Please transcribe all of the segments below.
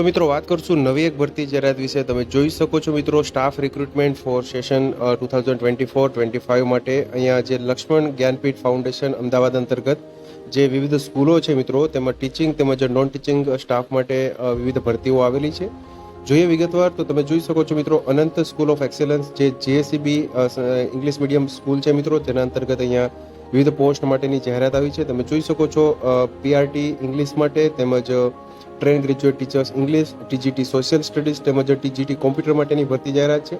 તો મિત્રો વાત કરશું નવી એક ભરતી જાહેરાત વિશે. તમે જોઈ શકો છો મિત્રો staff recruitment for session two thousand twenty four twenty five માટે અહીંયા જે લક્ષ્મણ જ્ઞાનપીઠ ફાઉન્ડેશન અમદાવાદ અંતર્ગત જે વિવિધ સ્કૂલો છે મિત્રો, તેમાં ટીચિંગ તેમજ નોન ટીચિંગ સ્ટાફ માટે વિવિધ ભરતીઓ આવેલી છે. જોઈએ વિગતવાર તો તમે જોઈ શકો છો મિત્રો, અનંત સ્કૂલ ઓફ એક્સેલન્સ જે જીએસસીબી ઇંગ્લિશ મીડિયમ સ્કૂલ છે મિત્રો, તેના અંતર્ગત અહીંયા વિવિધ પોસ્ટ માટેની જાહેરાત આવી છે. તમે જોઈ શકો છો પીઆરટી ઇંગ્લિશ માટે તેમજ train graduate teachers English TGT social studies તેમજ ટીજીટી કોમ્પ્યુટર માટેની ભરતી જાહેરાત છે.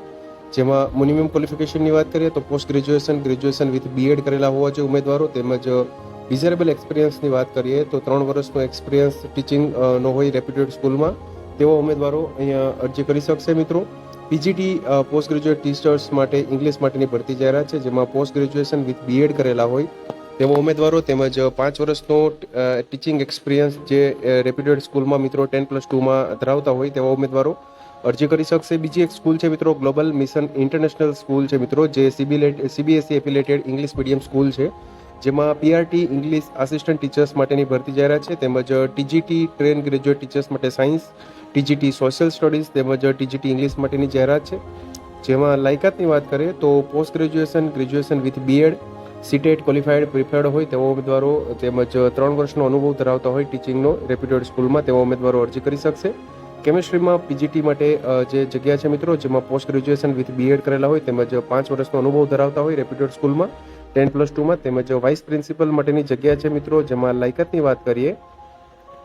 જેમાં મિનિમમ ક્વોલિફિકેશનની વાત કરીએ તો post graduation graduation with BEd કરેલા હોવા જોઈએ ઉમેદવારો તેમજ ડિઝરેબલ એક્સપિરિયન્સની વાત કરીએ તો ત્રણ વર્ષનો એક્સપિરિયન્સ ટીચિંગ નો હોય રેપ્યુટેડ સ્કૂલમાં તેવા ઉમેદવારો અહીંયા અરજી કરી શકશે મિત્રો. પીજીટી પોસ્ટ ગ્રેજ્યુએટ ટીચર્સ માટે ઇંગ્લિશ માટેની ભરતી જાહેરાત છે, જેમાં પોસ્ટ ગ્રેજ્યુએશન વિથ બીએડ કરેલા હોય તેવા ઉમેદવારો તેમજ પાંચ વર્ષનો ટીચિંગ એક્સપિરિયન્સ જે રેપ્યુટેડ સ્કૂલમાં મિત્રો ટેન પ્લસ ટુમાં ધરાવતા હોય, તેવા ઉમેદવારો અરજી કરી શકશે. બીજી એક સ્કૂલ છે મિત્રો ગ્લોબલ મિશન ઇન્ટરનેશનલ સ્કૂલ છે મિત્રો, જે CBSE affiliated English medium school છે, જેમાં પીઆરટી ઇંગ્લિશ આસિસ્ટન્ટ ટીચર્સ માટેની ભરતી જાહેરાત છે, તેમજ ટીજીટી ટ્રેન ગ્રેજ્યુએટ ટીચર્સ માટે સાયન્સ ટીજીટી સોશિયલ સ્ટડીઝ તેમજ ટીજીટી ઇંગ્લિશ માટેની જાહેરાત છે. જેમાં લાયકાતની વાત કરીએ તો post graduation graduation with BEd CTET qualified preferred હોય તેવા ઉમેદવારો તેમજ ત્રણ વર્ષનો અનુભવ ધરાવતા હોય ટીચિંગનો રેપ્યુટેડ સ્કૂલમાં તેવા ઉમેદવારો અરજી કરી શકશે. કેમિસ્ટ્રીમાં પીજીટી માટે જે જગ્યા છે મિત્રો, જેમાં પોસ્ટ ગ્રેજ્યુએશન વિથ બીએડ કરેલા હોય તેમજ પાંચ વર્ષનો અનુભવ ધરાવતા હોય રેપ્યુટેડ સ્કૂલમાં, ટેન પ્લસ ટુમાં તેમજ વાઇસ પ્રિન્સિપલ માટેની જગ્યા છે મિત્રો, જેમાં લાયકાતની વાત કરીએ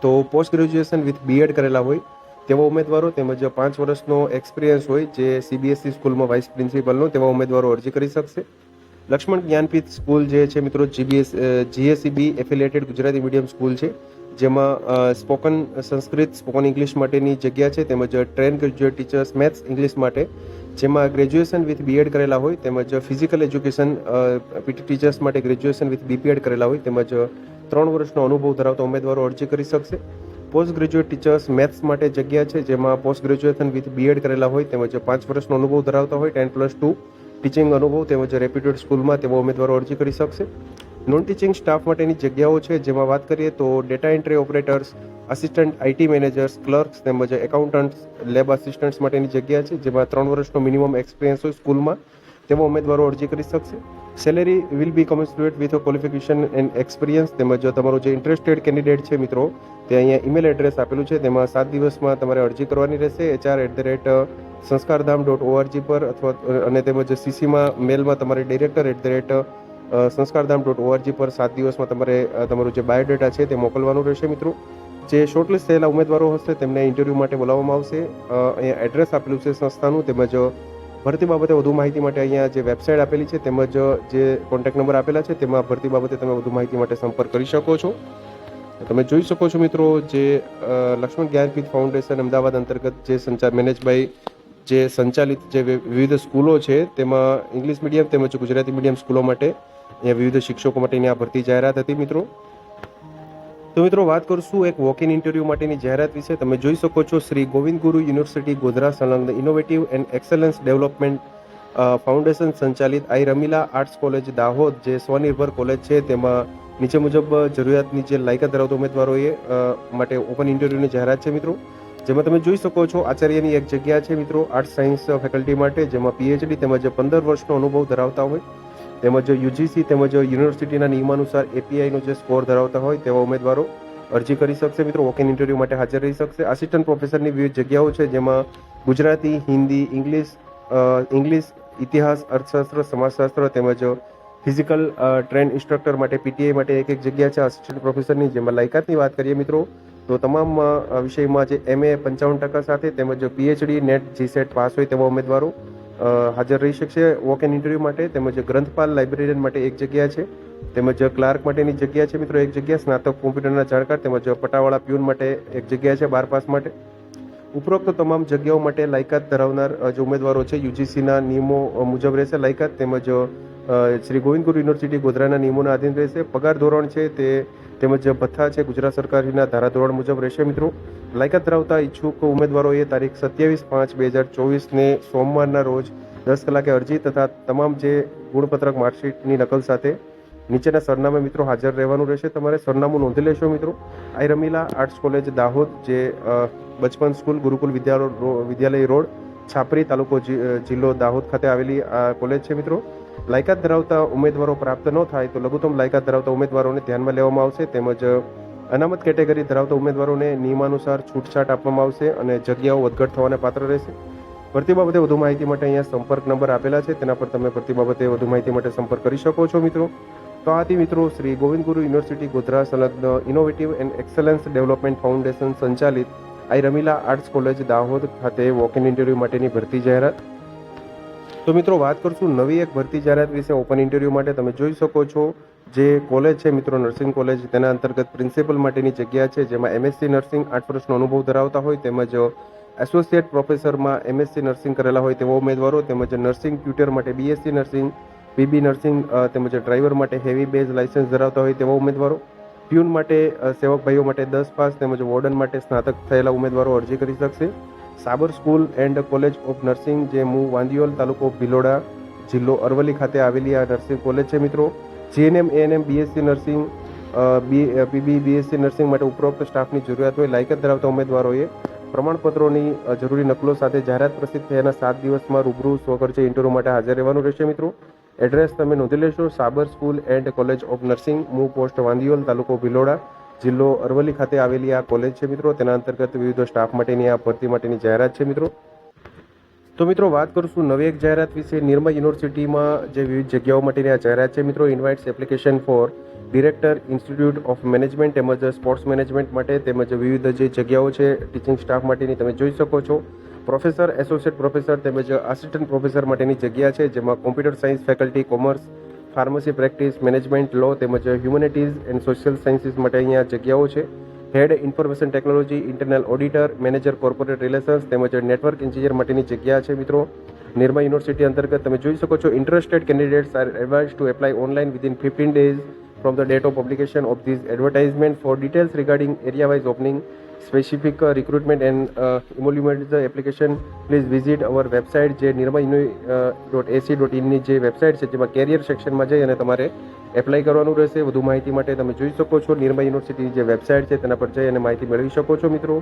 તો પોસ્ટ ગ્રેજ્યુએશન વિથ બીએડ કરેલા હોય તેવા ઉમેદવારો તેમજ પાંચ વર્ષનો એક્સપિરિયન્સ હોય જે સીબીએસસી સ્કૂલમાં વાઇસ પ્રિન્સિપલનો તેવા ઉમેદવારો અરજી કરી શકશે. લક્ષ્મણ જ્ઞાનપીઠ સ્કૂલ જે છે મિત્રો GBS GSCB affiliated Gujarati medium school છે, જેમાં સ્પોકન સંસ્કૃત, સ્પોકન ઇંગ્લિશ માટેની જગ્યા છે, તેમજ train graduate teachers maths English માટે, જેમાં ગ્રેજ્યુએશન વિથ બીએડ કરેલા હોય, તેમજ ફિઝિકલ એજ્યુકેશન પીટી ટીચર્સ માટે ગ્રેજ્યુએશન વિથ બીપીએડ કરેલા હોય, તેમજ ત્રણ વર્ષનો અનુભવ ધરાવતા ઉમેદવારો અરજી કરી શકશે. પોસ્ટ ગ્રેજ્યુએટ ટીચર્સ મેથ્સ માટે જગ્યા છે, જેમાં પોસ્ટ ગ્રેજ્યુએશન વિથ બીએડ કરેલા હોય, તેમજ પાંચ વર્ષનો અનુભવ ધરાવતા હોય ટેન પ્લસ ટુ ટીચિંગ અનુભવ તેમજ રેપ્યુટેડ સ્કૂલમાં તેઓ ઉમેદવારો અરજી કરી શકશે. નોન ટીચિંગ સ્ટાફ માટેની જગ્યાઓ છે, જેમાં વાત કરીએ તો data entry operators assistant IT managers clerks તેમજ એકાઉન્ટન્ટ્સ લેબ આસિસ્ટન્ટ્સ માટેની જગ્યા છે, જેમાં ત્રણ વર્ષનો મિનિમમ એક્સપિરિયન્સ હોય સ્કૂલમાં તેવા ઉમેદવારો અરજી કરી શકશે. Salary will be commensurate with qualification and experience તેમજ તમારો જે ઇન્ટરેસ્ટેડ કેન્ડિડેટ છે મિત્રો, તે અહીંયા ઈમેલ એડ્રેસ આપેલું છે. તેમાં સાત દિવસમાં તમારે અરજી કરવાની રહેશે. HR at the rate Sanskardham dot ORG પર અથવા અને તેમજ સીસીમાં મેલમાં તમારે director at the rate Sanskardham dot ORG પર સાત દિવસમાં તમારે તમારું જે બાયોડેટા છે તે મોકલવાનું રહેશે મિત્રો. જે શોર્ટલિસ્ટ થયેલા ઉમેદવારો હશે, તેમને ઇન્ટરવ્યૂ માટે બોલાવવામાં આવશે. અહીંયા એડ્રેસ આપેલું છે સંસ્થાનું. તેમજ ભરતી બાબતે વધુ માહિતી માટે અહીંયા જે વેબસાઇટ આપેલી છે તેમજ જે કોન્ટેક્ટ નંબર આપેલા છે તેમાં ભરતી બાબતે તમે વધુ માહિતી માટે સંપર્ક કરી શકો છો. તમે જોઈ શકો છો મિત્રો જે લક્ષ્મણ જ્ઞાનપીઠ ફાઉન્ડેશન અમદાવાદ અંતર્ગત જે સંચાર મેનેજ બાય જે સંચાલિત જે વિવિધ સ્કૂલો છે તેમાં ઇંગ્લિશ મીડિયમ તેમજ ગુજરાતી મીડિયમ સ્કૂલો માટે અહીંયા વિવિધ શિક્ષકો માટેની આ ભરતી જાહેરાત હતી મિત્રો. તો મિત્રો વાત કરશું એક વોક ઇન ઇન્ટરવ્યૂ માટેની જાહેરાત વિશે. તમે જોઈ શકો છો શ્રી ગોવિંદ ગુરુ યુનિવર્સિટી ગોધરા સંલગ્ન innovative and excellence development foundation સંચાલિત I Ramila arts college Dahod, જે સ્વનિર્ભર કોલેજ છે. તેમાં નીચે મુજબ જરૂરિયાતની જે લાયકાત ધરાવતા ઉમેદવારોએ માટે ઓપન ઇન્ટરવ્યૂની જાહેરાત છે મિત્રો. જેમાં તમે જોઈ શકો છો આચાર્યની એક જગ્યા છે મિત્રો આર્ટ્સ સાયન્સ ફેકલ્ટી માટે, જેમાં પીએચડી તેમજ પંદર વર્ષનો અનુભવ ધરાવતા હોય. તેમજ યુજીસી તેમજ યુનિવર્સિટીના નિયમાનુસાર એપીઆઈનો જે સ્કોર ધરાવતા હોય તેવા ઉમેદવારો અરજી કરી શકશે. મિત્રો વોક ઇન ઇન્ટરવ્યૂ માટે હાજર રહી શકશે. આસિસ્ટન્ટ પ્રોફેસરની વિવિધ જગ્યાઓ છે, જેમાં ગુજરાતી, હિન્દી, ઇંગ્લિશ ઇંગ્લિશ, ઇતિહાસ, અર્થશાસ્ત્ર, સમાજશાસ્ત્ર તેમજ ફિઝિકલ ટ્રેન ઇન્સ્ટ્રક્ટર માટે પીટીઆઈ માટે એક એક જગ્યા છે આસિસ્ટન્ટ પ્રોફેસરની જેમાં લાયકાતની વાત કરીએ મિત્રો, તો તમામ વિષયમાં જે એમએ પંચાવન ટકા સાથે તેમજ પીએચડી નેટ જીસેટ પાસ હોય તેવા ઉમેદવારો હાજર રહી શકશે વોક એન ઇન્ટરવ્યૂ માટે, તેમજ ગ્રંથપાલ લાઇબ્રેરિયન માટે એક જગ્યા છે, તેમજ ક્લાર્ક માટેની જગ્યા છે, મિત્રો, એક જગ્યા, સ્નાતક કોમ્પ્યુટરના જાણકાર, તેમજ પટાવાળા પ્યુન માટે એક જગ્યા છે, બાર પાસ માટે. ઉપરોક્ત તમામ જગ્યાઓ માટે લાયકાત ધરાવનાર જે ઉમેદવારો છે, યુજીસીના નિયમો મુજબ રહેશે લાયકાત, તેમજ શ્રી ગોવિંદ ગુરુ યુનિવર્સિટી ગોધરાના નિયમોના આધીન રહેશે. પગાર ધોરણ છે તે તેમજ ભથ્થા છે ગુજરાત સરકારના ધારાધોરણ મુજબ રહેશે મિત્રો. લાયકાત ધરાવતા ઈચ્છુક ઉમેદવારોએ તારીખ સત્યાવીસ પાંચ બે હજાર ચોવીસને સોમવારના રોજ દસ કલાકે અરજી તથા તમામ જે ગુણપત્રક માર્કશીટની નકલ સાથે નીચેના સરનામે મિત્રો હાજર રહેવાનું રહેશે. તમારે સરનામું નોંધી લેશો મિત્રો. I Ramila arts college Dahod, જે બચપન સ્કૂલ, ગુરુકુલ વિદ્યાલય રોડ, છાપરી તાલુકો જિલ્લો દાહોદ ખાતે આવેલી આ કોલેજ છે મિત્રો. લાયકાત ધરાવતા ઉમેદવારો પ્રાપ્ત ન થાય તો લઘુત્તમ લાયકાત ધરાવતા ઉમેદવારોને ધ્યાનમાં લેવામાં આવશે તેમજ અનામત કેટેગરી ધરાવતા ઉમેદવારોને નિયમાનુસાર છૂટછાટ આપવામાં આવશે અને જગ્યાઓ વધઘટ થવાને પાત્ર રહેશે. ભરતી બાબતે વધુ માહિતી માટે અહીંયા સંપર્ક નંબર આપેલા છે. તેના પર તમે ભરતી બાબતે વધુ માહિતી માટે સંપર્ક કરી શકો છો, મિત્રો. તો આ હતી, મિત્રો, શ્રી ગોવિંદ ગુરુ યુનિવર્સિટી ગોધરા સંલગ્ન innovative and excellence development foundation સંચાલિત I Ramila arts college Dahod ખાતે વોક ઇન ઇન્ટરવ્યૂ માટેની ભરતી જાહેરાત. તો મિત્રો, વાત કરશું નવી એક ભરતી જાહેરાત વિશે. ઓપન ઇન્ટરવ્યૂ માટે તમે જોઈ શકો છો જે કોલેજ છે મિત્રો નર્સિંગ કોલેજ તેના અંતર્ગત પ્રિન્સિપલ માટેની જગ્યા છે, જેમાં એમએસસી નર્સિંગ આઠ વર્ષનો અનુભવ ધરાવતા હોય, તેમજ એસોસિએટ પ્રોફેસરમાં એમએસસી નર્સિંગ કરેલા હોય તેવા ઉમેદવારો, તેમજ નર્સિંગ ટ્યુટર માટે બીએસસી નર્સિંગ બીબી નર્સિંગ તેમજ ડ્રાઈવર માટે હેવી બેઝ લાઇસન્સ ધરાવતા હોય તેવા ઉમેદવારો. પ્યુન માટે સેવકભાઈઓ સેવક ભાઈઓ માટે દસ પાસ, તેમજ વોર્ડન માટે સ્નાતક થયેલા ઉમેદવારો અરજી કરી શકશે. Sabar school and college of nursing જે મુ વાંદિયોલ તાલુકો ભિલોડા જિલ્લો અરવલ્લી ખાતે આવેલી આ નર્સિંગ કોલેજ છે મિત્રો. GNM ANM BSc nursing BB BSc nursing માટે ઉપરોક્ત સ્ટાફની જરૂરિયાત હોય, લાયકાત ધરાવતા ઉમેદવારોએ પ્રમાણપત્રોની જરૂરી નકલો સાથે જાહેરાત પ્રસિદ્ધ થયાના સાત દિવસમાં રૂબરૂ સ્વખર્ચે ઇન્ટરવ્યૂ માટે હાજર રહેવાનું રહેશે મિત્રો. એડ્રેસ તમે નોંધી લેશો, Sabar school and college of nursing, મૂ પોસ્ટ વાંદિયોલ તાલુકો ભિલોડા. જિલ્લો અરવલ્લી ખાતે આવેલી આ કોલેજ છે મિત્રો. તેના અંતર્ગત વિવિધ સ્ટાફ માટેની આ ભરતી માટેની જાહેરાત છે મિત્રો. તો મિત્રો, વાત કરશું નવી એક જાહેરાત વિશે. નિર્મા યુનિવર્સિટીમાં જે વિવિધ જગ્યાઓ માટેની આ જાહેરાત છે મિત્રો invites application for director institute of management તેમજ સ્પોર્ટ્સ મેનેજમેન્ટ માટે તેમજ વિવિધ જે જગ્યાઓ છે ટીચિંગ સ્ટાફ માટેની તમે જોઈ શકો છો. પ્રોફેસર એસોસિએટ પ્રોફેસર તેમજ આસિસ્ટન્ટ પ્રોફેસર માટેની જગ્યા છે, જેમાં computer science faculty commerce pharmacy practice, management law તેમજ હ્યુમેનિટીઝ એન્ડ સોશિયલ સાયન્સીસ માટે અહીંયા જગ્યાઓ છે. Head information technology internal auditor manager corporate relations તેમજ નેટવર્ક એન્જિનિયર માટેની જગ્યા છે મિત્રો. નિર્મા યુનિવર્સિટી અંતર્ગત તમે જોઈ શકો છો interested candidates are advised to apply online within fifteen days from the date of publication of this advertisement for details regarding area wise opening specific recruitment and emolument application please visit our website જે Nirma dot AC dot ઇનની જે website છે, જેમાં carrier સેક્શનમાં જઈ અને તમારે apply કરવાનું રહેશે. વધુ માહિતી માટે તમે જોઈ શકો છો નિર્મા યુનિવર્સિટીની જે વેબસાઇટ છે, તેના પર જઈ અને માહિતી મેળવી શકો છો મિત્રો.